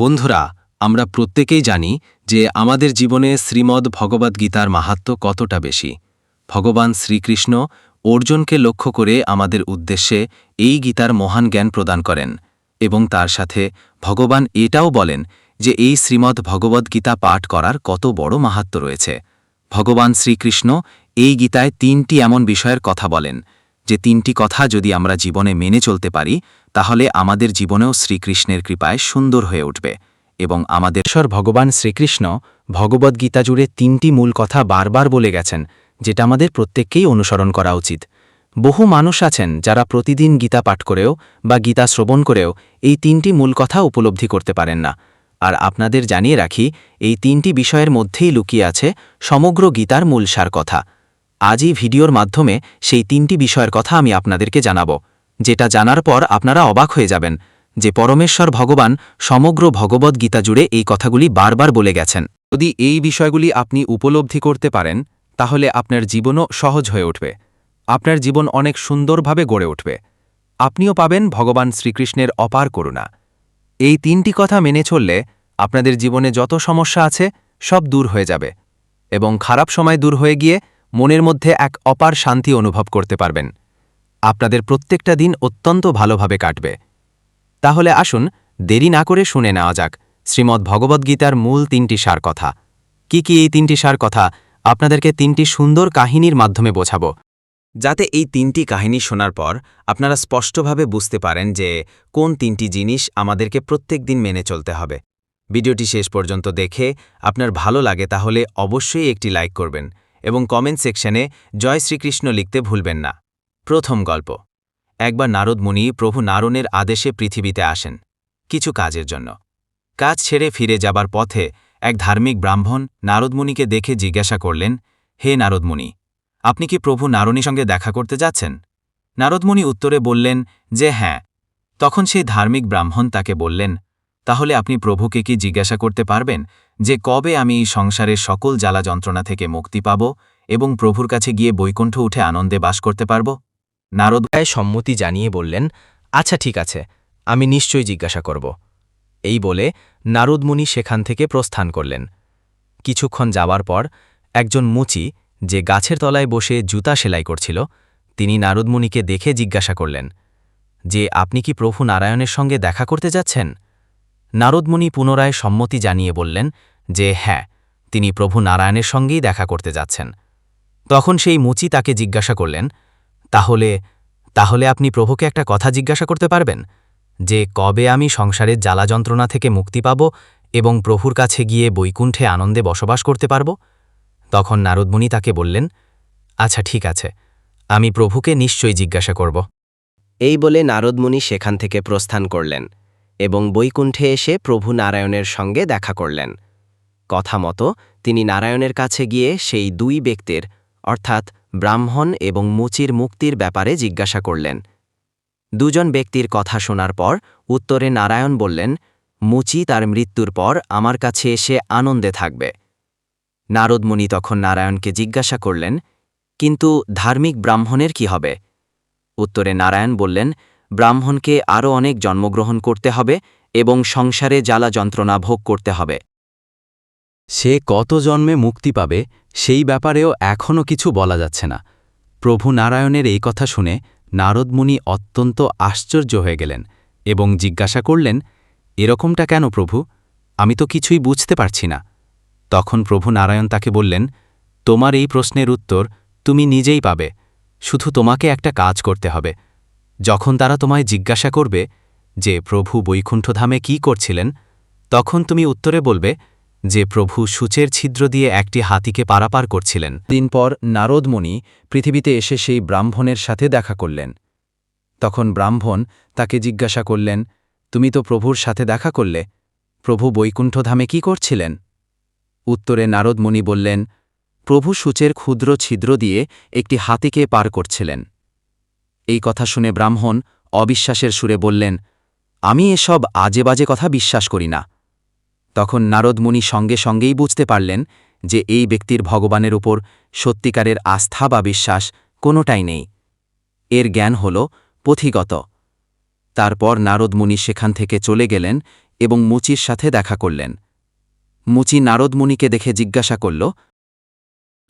বন্ধুরা, আমরা প্রত্যেকেই জানি যে আমাদের জীবনে শ্রীমদ্ ভগবদ্গীতার মাহাত্ম কতটা বেশি। ভগবান শ্রীকৃষ্ণ অর্জুনকে লক্ষ্য করে আমাদের উদ্দেশ্যে এই গীতার মহান জ্ঞান প্রদান করেন এবং তার সাথে ভগবান এটাও বলেন যে এই শ্রীমদ্ ভগবদ্গীতা পাঠ করার কত বড় মাহাত্ম রয়েছে। ভগবান শ্রীকৃষ্ণ এই গীতায় তিনটি এমন বিষয়ের কথা বলেন, যে তিনটি কথা যদি আমরা জীবনে মেনে চলতে পারি তাহলে আমাদের জীবনেও শ্রীকৃষ্ণের কৃপায় সুন্দর হয়ে উঠবে এবং আমাদের ঈশ্বর ভগবান শ্রীকৃষ্ণ ভগবদ্গীতা জুড়ে তিনটি মূল কথা বারবার বলে গেছেন, যেটা আমাদের প্রত্যেককেই অনুসরণ করা উচিত। বহু মানুষ আছেন যারা প্রতিদিন গীতা পাঠ করেও বা গীতা শ্রবণ করেও এই তিনটি মূল কথা উপলব্ধি করতে পারেন না। আর আপনাদের জানিয়ে রাখি, এই তিনটি বিষয়ের মধ্যেই লুকিয়ে আছে সমগ্র গীতার মূল সার কথা। আজই ভিডিওর মাধ্যমে সেই তিনটি বিষয়ের কথা আমি আপনাদেরকে জানাব। যেটা জানার পর আপনারা অবাক হয়ে যাবেন যে পরমেশ্বর ভগবান সমগ্র ভগবদ্ গীতা জুড়ে এই কথাগুলি বারবার বলে গেছেন। যদি এই বিষয়গুলি আপনি উপলব্ধি করতে পারেন, তাহলে আপনার জীবনও সহজ হয়ে উঠবে। আপনার জীবন অনেক সুন্দরভাবে গড়ে উঠবে। আপনিও পাবেন ভগবান শ্রীকৃষ্ণের অপার করুণা। এই তিনটি কথা মেনে চললে আপনাদের জীবনে যত সমস্যা আছে, সব দূর হয়ে যাবে এবং খারাপ সময় দূর হয়ে গিয়ে মনের মধ্যে এক অপার শান্তি অনুভব করতে পারবেন। আপনাদের প্রত্যেকটা দিন অত্যন্ত ভালোভাবে কাটবে। তাহলে আসুন, দেরি না করে শুনে নেওয়া যাক শ্রীমদ্ ভগবদ্গীতার মূল তিনটি সার কথা। কি কি এই তিনটি সার কথা আপনাদেরকে তিনটি সুন্দর কাহিনীর মাধ্যমে বোঝাবো? যাতে এই তিনটি কাহিনী শোনার পর আপনারা স্পষ্টভাবে বুঝতে পারেন যে কোন তিনটি জিনিস আমাদেরকে প্রত্যেক দিন মেনে চলতে হবে। ভিডিওটি শেষ পর্যন্ত দেখে আপনার ভালো লাগে তাহলে অবশ্যই একটি লাইক করবেন এবং কমেন্ট সেকশনে জয় শ্রীকৃষ্ণ লিখতে ভুলবেন না। প্রথম গল্প। একবার নারদ মুনি প্রভু নারণের আদেশে পৃথিবীতে আসেন, কিছু কাজের জন্য। কাজ ছেড়ে ফিরে যাবার পথে এক ধার্মিক ব্রাহ্মণ নারদমুনিকে দেখে জিজ্ঞাসা করলেন, হে নারদমুনি আপনি কি প্রভু নারণীর সঙ্গে দেখা করতে যাচ্ছেন? নারদমুনি উত্তরে বললেন, যে হ্যাঁ। তখন সেই ধার্মিক ব্রাহ্মণ তাকে বললেন, তাহলে আপনি প্রভুকে কি জিজ্ঞাসা করতে পারবেন যে কবে আমি এই সংসারের সকল জ্বালা যন্ত্রণা থেকে মুক্তি পাব এবং প্রভুর কাছে গিয়ে বৈকুণ্ঠ উঠে আনন্দে বাস করতে পারব? নারদ সম্মতি জানিয়ে বললেন আচ্ছা ঠিক আছে, আমি নিশ্চয়ই জিজ্ঞাসা করব। এই বলে নারদমুনি সেখান থেকে প্রস্থান করলেন। কিছুক্ষণ যাওয়ার পর একজন মুচি যে গাছের তলায় বসে জুতা সেলাই করছিল, তিনি নারদমুনিকে দেখে জিজ্ঞাসা করলেন, যে আপনি কি প্রভু নারায়ণের সঙ্গে দেখা করতে যাচ্ছেন? নারদমুনি পুনরায় সম্মতি জানিয়ে বললেন যে হ্যাঁ তিনি প্রভু নারায়ণের সঙ্গেই দেখা করতে যাচ্ছেন। তখন সেই মুচি তাকে জিজ্ঞাসা করলেন তাহলে তাহলে আপনি প্রভুকে একটা কথা জিজ্ঞাসা করতে পারবেন? যে কবে আমি সংসারের জ্বালা যন্ত্রণা থেকে মুক্তি পাব এবং প্রভুর কাছে গিয়ে বৈকুণ্ঠে আনন্দে বসবাস করতে পারব? তখন নারদমুনি তাকে বললেন আচ্ছা ঠিক আছে, আমি প্রভুকে নিশ্চয়ই জিজ্ঞাসা করব। এই বলে নারদমুনি সেখান থেকে প্রস্থান করলেন এবং বৈকুণ্ঠে এসে প্রভু নারায়ণের সঙ্গে দেখা করলেন। কথা মতো তিনি নারায়ণের কাছে গিয়ে সেই দুই ব্যক্তির, অর্থাৎ ব্রাহ্মণ এবং মুচির মুক্তির ব্যাপারে জিজ্ঞাসা করলেন। দুজন ব্যক্তির কথা শোনার পর উত্তরে নারায়ণ বললেন, মুচি তার মৃত্যুর পর আমার কাছে এসে আনন্দে থাকবে। নারদমুনি তখন নারায়ণকে জিজ্ঞাসা করলেন, কিন্তু ধার্মিক ব্রাহ্মণের কি হবে? উত্তরে নারায়ণ বললেন, ব্রাহ্মণকে আরও অনেক জন্মগ্রহণ করতে হবে এবং সংসারে জ্বালা যন্ত্রণা ভোগ করতে হবে। সে কত জন্মে মুক্তি পাবে, সেই ব্যাপারেও এখনও কিছু বলা যাচ্ছে না। প্রভু নারায়ণের এই কথা শুনে নারদমুনি অত্যন্ত আশ্চর্য হয়ে গেলেন এবং জিজ্ঞাসা করলেন, এরকমটা কেন প্রভু? আমি তো কিছুই বুঝতে পারছি না। তখন প্রভু নারায়ণ তাকে বললেন, তোমার এই প্রশ্নের উত্তর তুমি নিজেই পাবে। শুধু তোমাকে একটা কাজ করতে হবে। যখন তারা তোমায় জিজ্ঞাসা করবে যে, প্রভু বৈকুণ্ঠধামে কি করছিলেন তখন তুমি উত্তরে বলবে যে প্রভু সূচের ছিদ্র দিয়ে একটি হাতিকে পারাপার করছিলেন। দিন পর নারদমণি পৃথিবীতে এসে সেই ব্রাহ্মণের সাথে দেখা করলেন। তখন ব্রাহ্মণ তাকে জিজ্ঞাসা করলেন, তুমি তো প্রভুর সাথে দেখা করলে, প্রভু বৈকুণ্ঠধামে কি করছিলেন? উত্তরে নারদমণি বললেন, প্রভু সূচের ক্ষুদ্র ছিদ্র দিয়ে একটি হাতিকে পার করছিলেন। এই কথা শুনে ব্রাহ্মণ অবিশ্বাসের সুরে বললেন, আমি এসব আজে বাজে কথা বিশ্বাস করি না। তখন নারদমুনি সঙ্গে সঙ্গেই বুঝতে পারলেন যে এই ব্যক্তির ভগবানের উপর সত্যিকারের আস্থা বা বিশ্বাস কোনোটাই নেই। এর জ্ঞান হল পথিগত। তারপর নারদমুনি সেখান থেকে চলে গেলেন এবং মুচির সাথে দেখা করলেন। মুচি নারদমুনিকে দেখে জিজ্ঞাসা করল,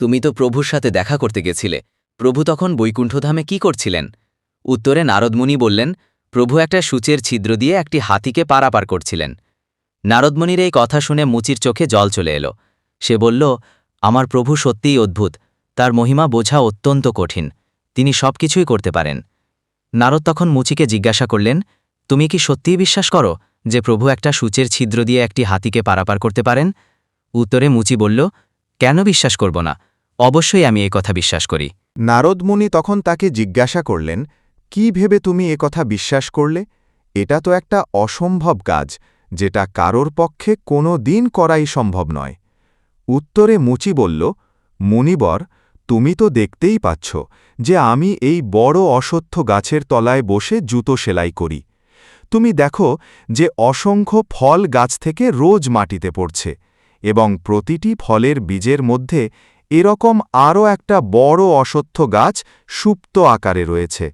তুমি তো প্রভুর সাথে দেখা করতে গেছিলে। প্রভু তখন বৈকুণ্ঠধামে কি করছিলেন? উত্তরে নারদমুনি বললেন, প্রভু একটা সূচের ছিদ্র দিয়ে একটি হাতিকে পারাপার করছিলেন। নারদমুনির এই কথা শুনে মুচির চোখে জল চলে এলো। সে বলল, আমার প্রভু সত্যিই অদ্ভুত। তার মহিমা বোঝা অত্যন্ত কঠিন। তিনি সব কিছুই করতে পারেন। নারদ তখন মুচিকে জিজ্ঞাসা করলেন, তুমি কি সত্যিই বিশ্বাস করো যে প্রভু একটা সূচের ছিদ্র দিয়ে একটি হাতিকে পারাপার করতে পারেন? উত্তরে মুচি বলল, কেন বিশ্বাস করব না? অবশ্যই আমি এই কথা বিশ্বাস করি। নারদমুনি তখন তাকে জিজ্ঞাসা করলেন, কি ভেবে তুমি এ কথা বিশ্বাস করলে? এটা তো একটা অসম্ভব কাজ। যেটা কারোর পক্ষে কোনো দিন করাই সম্ভব নয়। উত্তরে মুচি বলল, মুনিবর, তুমি তো দেখতেই পাচ্ছ যে আমি এই বড় অসত্য গাছের তলায় বসে জুতো সেলাই করি। তুমি দেখো যে অসংখ্য ফল গাছ থেকে রোজ মাটিতে পড়ছে এবং প্রতিটি ফলের বীজের মধ্যে এরকম আরও একটা বড় অসত্য গাছ সুপ্ত আকারে রয়েছে।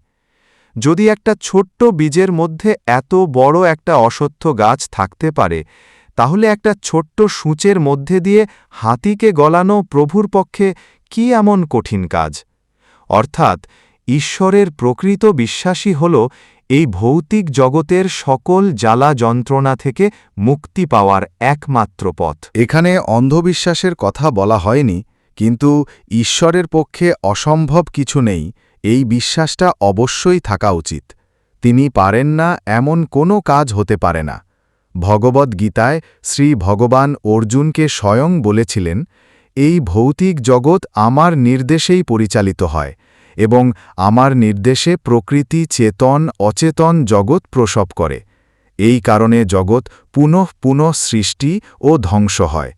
যদি একটা ছোট্ট বীজের মধ্যে এত বড় একটা অসত্য গাছ থাকতে পারে, তাহলে একটা ছোট্ট সূচের মধ্যে দিয়ে হাতিকে গলানো প্রভুর পক্ষে কি এমন কঠিন কাজ? অর্থাৎ, ঈশ্বরের প্রকৃত বিশ্বাসী হল এই ভৌতিক জগতের সকল জ্বালা যন্ত্রণা থেকে মুক্তি পাওয়ার একমাত্র পথ। এখানে অন্ধবিশ্বাসের কথা বলা হয়নি, কিন্তু ঈশ্বরের পক্ষে অসম্ভব কিছু নেই। এই বিশ্বাসটা অবশ্যই থাকা উচিত। তিনি পারেন না, এমন কোনো কাজ হতে পারে না। ভগবদ্গীতায় শ্রী ভগবান অর্জুনকে স্বয়ং বলেছিলেন, এই ভৌতিক জগৎ আমার নির্দেশেই পরিচালিত হয় এবং আমার নির্দেশে প্রকৃতি চেতন অচেতন জগৎ প্রসব করে। এই কারণে জগৎ পুনঃ পুনঃ সৃষ্টি ও ধ্বংস হয়।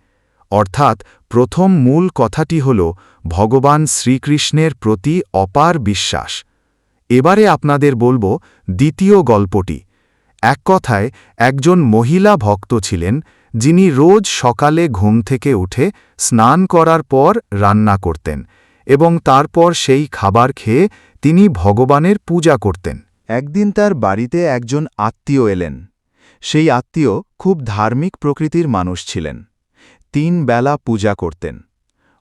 অর্থাৎ প্রথম মূল কথাটি হল ভগবান শ্রীকৃষ্ণের প্রতি অপার বিশ্বাস। এবারে আপনাদের বলব দ্বিতীয় গল্পটি। এক কথায়, একজন মহিলা ভক্ত ছিলেন, যিনি রোজ সকালে ঘুম থেকে উঠে স্নান করার পর রান্না করতেন এবং তারপর সেই খাবার খেয়ে তিনি ভগবানের পূজা করতেন। একদিন তার বাড়িতে একজন আত্মীয় এলেন। সেই আত্মীয় খুব ধার্মিক প্রকৃতির মানুষ ছিলেন। তিন বেলা পূজা করতেন।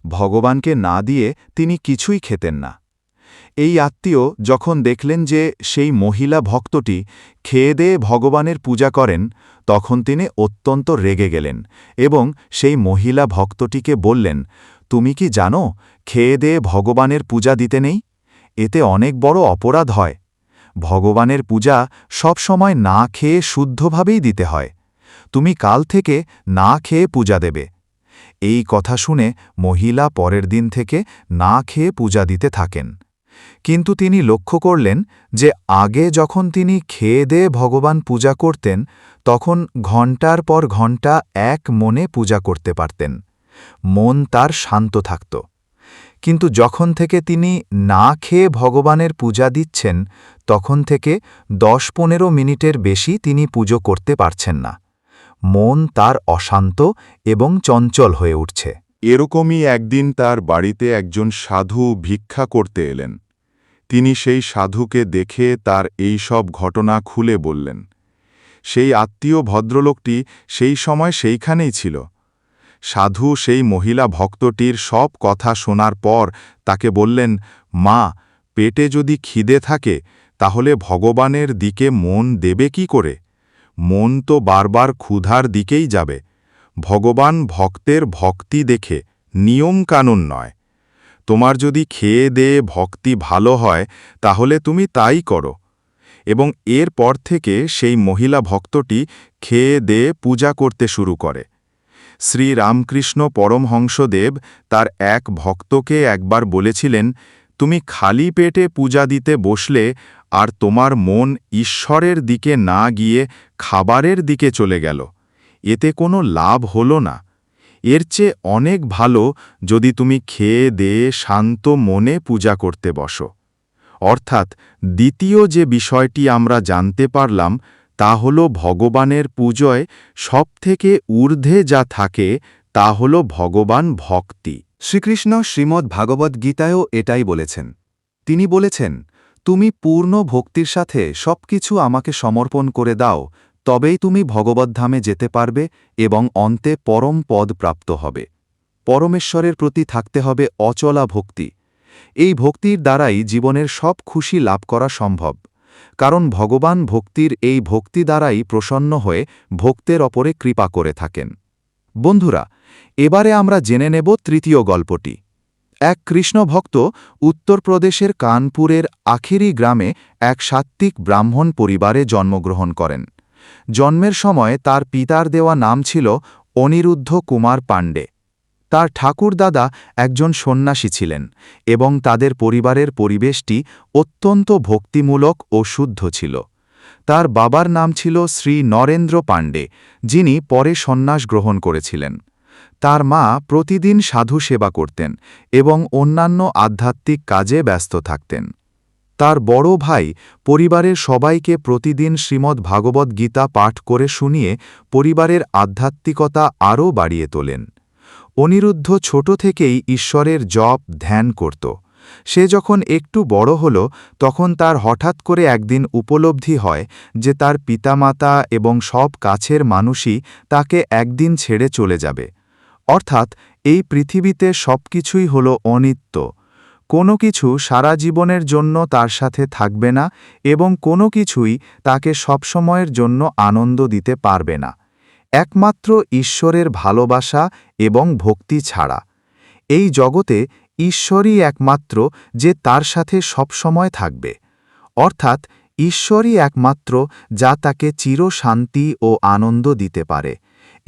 ভগবানকে না দিয়ে তিনি কিছুই খেতেন না। এই আত্মীয় যখন দেখলেন যে সেই মহিলা ভক্তটি খেয়ে দেয়ে ভগবানের পূজা করেন, তখন তিনি অত্যন্ত রেগে গেলেন এবং সেই মহিলা ভক্তটিকে বললেন, তুমি কি জানো, খেয়ে দেয়ে ভগবানের পূজা দিতে নেই? এতে অনেক বড় অপরাধ হয়। ভগবানের পূজা সব সময় না খেয়ে শুদ্ধভাবেই দিতে হয়। তুমি কাল থেকে না খেয়ে পূজা দেবে। এই কথা শুনে মহিলা পরের দিন থেকে না খেয়ে পূজা দিতে থাকেন। কিন্তু তিনি লক্ষ্য করলেন যে আগে যখন তিনি খেয়ে দেয়ে ভগবান পূজা করতেন, তখন ঘণ্টার পর ঘণ্টা এক মনে পূজা করতে পারতেন। মন তার শান্ত থাকত। কিন্তু যখন থেকে তিনি না খেয়ে ভগবানের পূজা দিচ্ছেন, তখন থেকে দশ পনেরো মিনিটের বেশি তিনি পুজো করতে পারছেন না। মন তার অশান্ত এবং চঞ্চল হয়ে উঠছে। এরকমই একদিন তার বাড়িতে একজন সাধু ভিক্ষা করতে এলেন। তিনি সেই সাধুকে দেখে তার এই সব ঘটনা খুলে বললেন, সেই আত্মীয় ভদ্রলোকটি সেই সময় সেইখানেই ছিল। সাধু সেই মহিলা ভক্তটির সব কথা শোনার পর তাকে বললেন, মা, পেটে যদি খিদে থাকে, তাহলে ভগবানের দিকে মন দেবে কি করে? মন তো বারবার ক্ষুধার দিকেই যাবে। ভগবান ভক্তের ভক্তি দেখে নিয়ম কানুন নয়। তোমার যদি খেয়ে দেয়ে ভক্তি ভালো হয়, তাহলে তুমি তাই করো। এবং এর পর থেকে সেই মহিলা ভক্তটি খেয়ে দেয়ে পূজা করতে শুরু করে। শ্রী রামকৃষ্ণ পরমহংসদেব তার এক ভক্তকে একবার বলেছিলেন, তুমি খালি পেটে পূজা দিতে বসলে আর তোমার মন ঈশ্বরের দিকে না গিয়ে খাবারের দিকে চলে গেল। এতে কোনো লাভ হল না। এর চেয়ে অনেক ভালো যদি তুমি খেয়ে দেয়ে শান্ত মনে পূজা করতে বসো। অর্থাৎ দ্বিতীয় যে বিষয়টি আমরা জানতে পারলাম, তা হল ভগবানের পূজয় সবথেকে ঊর্ধ্বে যা থাকে, তা হল ভগবান ভক্তি। শ্রীকৃষ্ণ শ্রীমদ্ ভাগবত গীতায়ও এটাই বলেছেন। তিনি বলেছেন তুমি পূর্ণ ভক্তির সাথে সবকিছু আমাকে সমর্পণ করে দাও, তবেই তুমি ভগবদ্ধামে যেতে পারবে এবং অন্তে পরম পদ প্রাপ্ত হবে। পরমেশ্বরের প্রতি থাকতে হবে অচলা ভক্তি। এই ভক্তির দ্বারাই জীবনের সব খুশি লাভ করা সম্ভব। কারণ ভগবান ভক্তির এই ভক্তি দ্বারাই প্রসন্ন হয়ে ভক্তের অপরে কৃপা করে থাকেন। বন্ধুরা, এবারে আমরা জেনে নেব তৃতীয় গল্পটি। এক কৃষ্ণভক্ত উত্তরপ্রদেশের কানপুরের আখিরি গ্রামে এক সাত্ত্বিক ব্রাহ্মণ পরিবারে জন্মগ্রহণ করেন। জন্মের সময় তার পিতার দেওয়া নাম ছিল অনিরুদ্ধ কুমার পাণ্ডে। তার ঠাকুরদাদা একজন সন্ন্যাসী ছিলেন এবং তাদের পরিবারের পরিবেশটি অত্যন্ত ভক্তিমূলক ও শুদ্ধ ছিল। তার বাবার নাম ছিল শ্রী নরেন্দ্র পাণ্ডে, যিনি পরে সন্ন্যাস গ্রহণ করেছিলেন। তার মা প্রতিদিন সাধু সেবা করতেন এবং অন্যান্য আধ্যাত্মিক কাজে ব্যস্ত থাকতেন। তার বড় ভাই পরিবারের সবাইকে প্রতিদিন শ্রীমদ্ ভাগবত গীতা পাঠ করে শুনিয়ে পরিবারের আধ্যাত্মিকতা আরও বাড়িয়ে তোলেন। অনিরুদ্ধ ছোট থেকেই ঈশ্বরের জপ, ধ্যান করত। সে যখন একটু বড় হল, তখন তার হঠাৎ করে একদিন উপলব্ধি হয় যে তার পিতামাতা এবং সব কাছের মানুষই তাকে একদিন ছেড়ে চলে যাবে। অর্থাৎ, এই পৃথিবীতে সবকিছুই হল অনিত্য। কোনো কিছু সারা জীবনের জন্য তার সাথে থাকবে না এবং কোনো কিছুই তাকে সবসময়ের জন্য আনন্দ দিতে পারবে না। একমাত্র ঈশ্বরের ভালোবাসা এবং ভক্তি ছাড়া। এই জগতে ঈশ্বরই একমাত্র যে তার সাথে সবসময় থাকবে। অর্থাৎ, ঈশ্বরই একমাত্র যা তাকে চিরশান্তি ও আনন্দ দিতে পারে।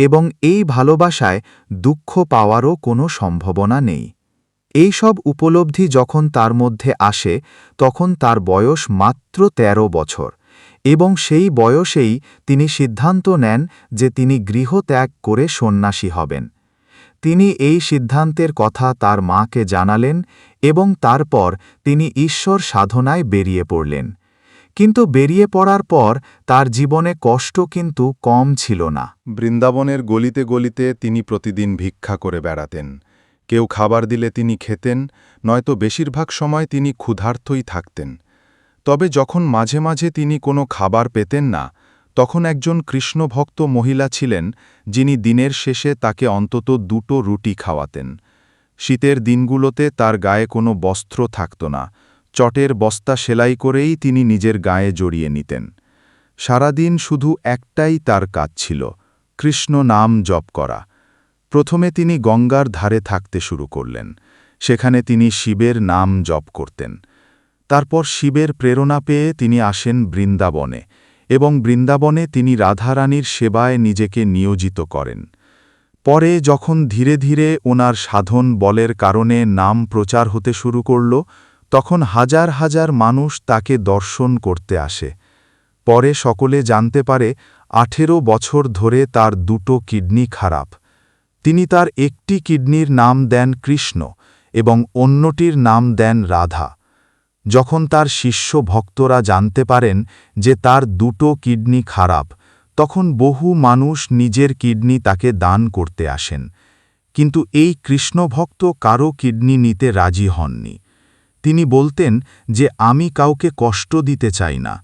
এবং এই ভালোবাসায় দুঃখ পাওয়ারও কোনো সম্ভাবনা নেই। এই সব উপলব্ধি যখন তার মধ্যে আসে, তখন তার বয়স মাত্র ১৩ বছর এবং সেই বয়সেই তিনি সিদ্ধান্ত নেন যে তিনি গৃহত্যাগ করে সন্ন্যাসী হবেন। তিনি এই সিদ্ধান্তের কথা তার মাকে জানালেন এবং তারপর তিনি ঈশ্বর সাধনায় বেরিয়ে পড়লেন। কিন্তু বেরিয়ে পড়ার পর তার জীবনে কষ্ট কিন্তু কম ছিল না। বৃন্দাবনের গলিতে গলিতে তিনি প্রতিদিন ভিক্ষা করে বেড়াতেন। কেউ খাবার দিলে তিনি খেতেন, নয়তো বেশিরভাগ সময় তিনি ক্ষুধার্তই থাকতেন। তবে যখন মাঝে মাঝে তিনি কোনো খাবার পেতেন না, তখন একজন কৃষ্ণভক্ত মহিলা ছিলেন, যিনি দিনের শেষে তাকে অন্তত দুটো রুটি খাওয়াতেন। শীতের দিনগুলোতে তার গায়ে কোনো বস্ত্র থাকত না চটের বস্তা সেলাই করেই তিনি নিজের গায়ে জড়িয়ে নিতেন। সারাদিন শুধু একটাই তার কাজ ছিল, কৃষ্ণ নাম জপ করা। প্রথমে তিনি গঙ্গার ধারে থাকতে শুরু করলেন। সেখানে তিনি শিবের নাম জপ করতেন। তারপর শিবের প্রেরণা পেয়ে তিনি আসেন বৃন্দাবনে এবং বৃন্দাবনে তিনি রাধারানীর সেবায় নিজেকে নিয়োজিত করেন। পরে যখন ধীরে ধীরে ওনার সাধন বলের কারণে নাম প্রচার হতে শুরু করল তখন হাজার হাজার মানুষ তাকে দর্শন করতে আসে। পরে সকলে জানতে পারে, আঠেরো বছর ধরে তার দুটো কিডনি খারাপ। তিনি তার একটি কিডনির নাম দেন কৃষ্ণ এবং অন্যটির নাম দেন রাধা। যখন তার শিষ্য ভক্তরা জানতে পারেন যে তার দুটো কিডনি খারাপ, তখন বহু মানুষ নিজের কিডনি তাকে দান করতে আসেন। কিন্তু এই কৃষ্ণভক্ত কারও কিডনি নিতে রাজি হননি। তিনি বলতেন যে আমি কাউকে কষ্ট দিতে চাই না।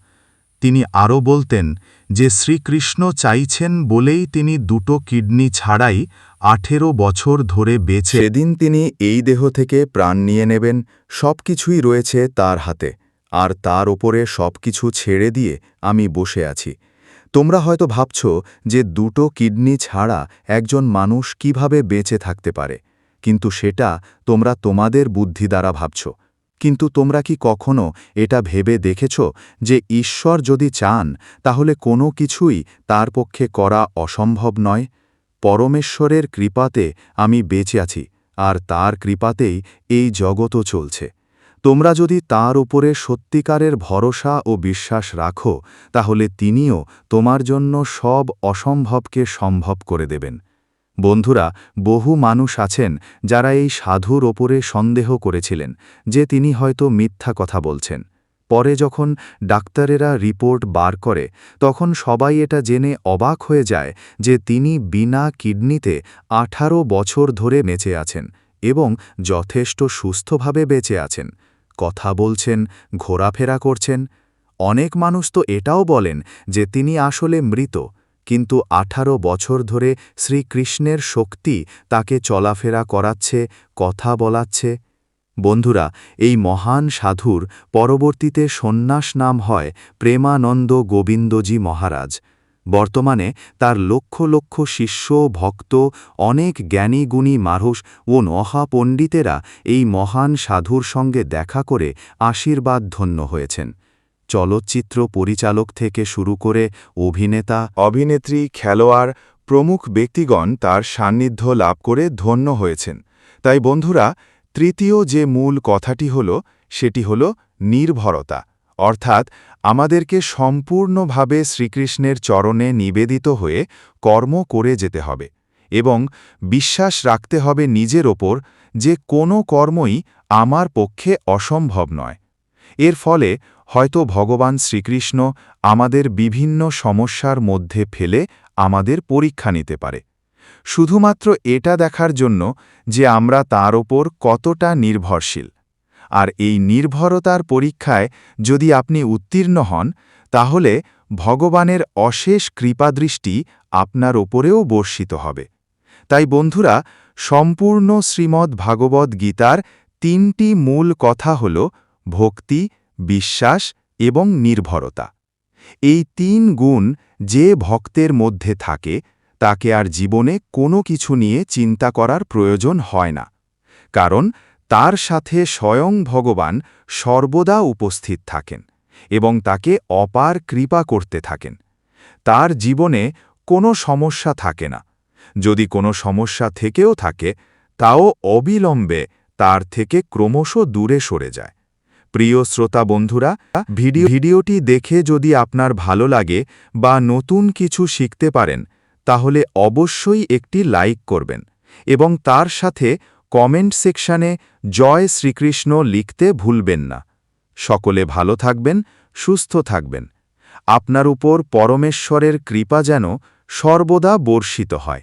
তিনি আরও বলতেন যে শ্রীকৃষ্ণ চাইছেন বলেই তিনি দুটো কিডনি ছাড়াই আঠেরো বছর ধরে বেঁচে সেদিন তিনি এই দেহ থেকে প্রাণ নিয়ে নেবেন সব কিছুই রয়েছে তার হাতে, আর তার ওপরে সব কিছু ছেড়ে দিয়ে আমি বসে আছি। তোমরা হয়তো ভাবছ যে দুটো কিডনি ছাড়া একজন মানুষ কীভাবে বেঁচে থাকতে পারে, কিন্তু সেটা তোমরা তোমাদের বুদ্ধি দ্বারা ভাবছ। কিন্তু তোমরা কি কখনো এটা ভেবে দেখেছ যে ঈশ্বর যদি চান, তাহলে কোনো কিছুই তার পক্ষে করা অসম্ভব নয়? পরমেশ্বরের কৃপাতে আমি বেঁচে আছি, আর তার কৃপাতেই এই জগতও চলছে। তোমরা যদি তার উপরে সত্যিকারের ভরসা ও বিশ্বাস রাখো, তাহলে তিনিও তোমার জন্য সব অসম্ভবকে সম্ভব করে দেবেন। বন্ধুরা, বহু মানুষ আছেন যারা এই সাধুর ওপরে সন্দেহ করেছিলেন যে তিনি হয়তো মিথ্যা কথা বলছেন। পরে যখন ডাক্তারেরা রিপোর্ট বার করে, তখন সবাই এটা জেনে অবাক হয়ে যায় যে তিনি বিনা কিডনিতে আঠারো বছর ধরে বেঁচে আছেন এবং যথেষ্ট সুস্থভাবে বেঁচে আছেন। কথা বলছেন, ঘোরাফেরা করছেন। অনেক মানুষ তো এটাও বলেন যে তিনি আসলে মৃত। কিন্তু আঠারো বছর ধরে শ্রীকৃষ্ণের শক্তি তাকে চলাফেরা করাচ্ছে, কথা বলাচ্ছে। বন্ধুরা, এই মহান সাধুর পরবর্তীতে সন্ন্যাস নাম হয় প্রেমানন্দ গোবিন্দজি মহারাজ। বর্তমানে তার লক্ষ লক্ষ শিষ্য, ভক্ত, অনেক জ্ঞানী গুণী মানুষ ও নহা পণ্ডিতেরা এই মহান সাধুর সঙ্গে দেখা করে আশীর্বাদ ধন্য হয়েছেন। চলচ্চিত্র পরিচালক থেকে শুরু করে অভিনেতা, অভিনেত্রী, খেলোয়াড়, প্রমুখ ব্যক্তিগণ তার সান্নিধ্য লাভ করে ধন্য হয়েছেন। তাই বন্ধুরা, তৃতীয় যে মূল কথাটি হল, সেটি হল নির্ভরতা। অর্থাৎ, আমাদেরকে সম্পূর্ণভাবে শ্রীকৃষ্ণের চরণে নিবেদিত হয়ে কর্ম করে যেতে হবে এবং বিশ্বাস রাখতে হবে নিজের ওপর যে কোনো কর্মই আমার পক্ষে অসম্ভব নয়। এর ফলে হয়তো ভগবান শ্রীকৃষ্ণ আমাদের বিভিন্ন সমস্যার মধ্যে ফেলে আমাদের পরীক্ষা নিতে পারে। শুধুমাত্র এটা দেখার জন্য যে আমরা তার ওপর কতটা নির্ভরশীল। আর এই নির্ভরতার পরীক্ষায় যদি আপনি উত্তীর্ণ হন, তাহলে ভগবানের অশেষ কৃপাদৃষ্টি আপনার ওপরেও বর্ষিত হবে। তাই বন্ধুরা, সম্পূর্ণ শ্রীমদ্ ভাগবত গীতার তিনটি মূল কথা হল ভক্তি বিশ্বাস এবং নির্ভরতা। এই তিন গুণ যে ভক্তের মধ্যে থাকে, তাকে আর জীবনে কোনো কিছু নিয়ে চিন্তা করার প্রয়োজন হয় না। কারণ তার সাথে স্বয়ং ভগবান সর্বদা উপস্থিত থাকেন এবং তাকে অপার কৃপা করতে থাকেন। তার জীবনে কোনো সমস্যা থাকে না। যদি কোনো সমস্যা থেকেও থাকে, তাও অবিলম্বে তার থেকে ক্রমশ দূরে সরে যায়। প্রিয় শ্রোতা বন্ধুরা, ভিডিও ভিডিওটি দেখে যদি আপনার ভালো লাগে বা নতুন কিছু শিখতে পারেন, তাহলে অবশ্যই একটি লাইক করবেন এবং তার সাথে কমেন্ট সেকশানে জয় শ্রীকৃষ্ণ লিখতে ভুলবেন না। সকলে ভালো থাকবেন, সুস্থ থাকবেন। আপনার উপর পরমেশ্বরের কৃপা যেন সর্বদা বর্ষিত হয়।